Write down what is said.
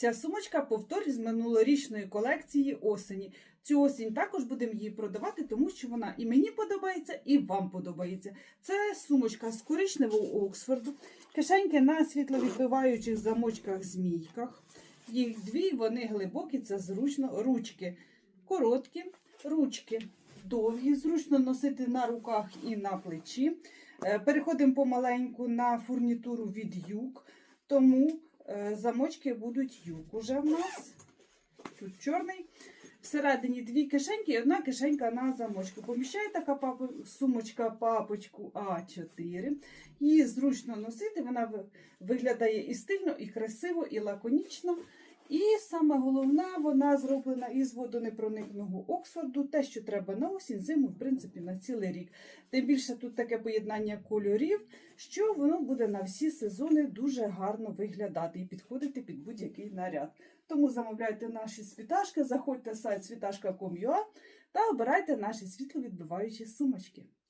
Ця сумочка повтор з минулорічної колекції осені. Цю осінь також будемо її продавати, тому що вона і мені подобається, і вам подобається. Це сумочка з коричневого Оксфорду, кишеньки на світловідбиваючих замочках змійках. Їх дві, вони глибокі, це зручно. Ручки короткі, ручки довгі, зручно носити на руках і на плечі. Е, Переходимо помаленьку на фурнітуру від юг, тому замочки будуть юг уже в нас. Тут чорний. Всередині дві кишеньки і одна кишенька на замочку. Поміщає така папу- сумочка папочку А4. Її зручно носити, вона виглядає і стильно, і красиво, і лаконічно. І саме головне, вона зроблена із водонепроникного Оксфорду, те, що треба на осінь, зиму, в принципі, на цілий рік. Тим більше тут таке поєднання кольорів, що воно буде на всі сезони дуже гарно виглядати і підходити під будь-який наряд. Тому замовляйте наші світашки, заходьте в сайт світашка.com.ua та обирайте наші світловідбиваючі сумочки.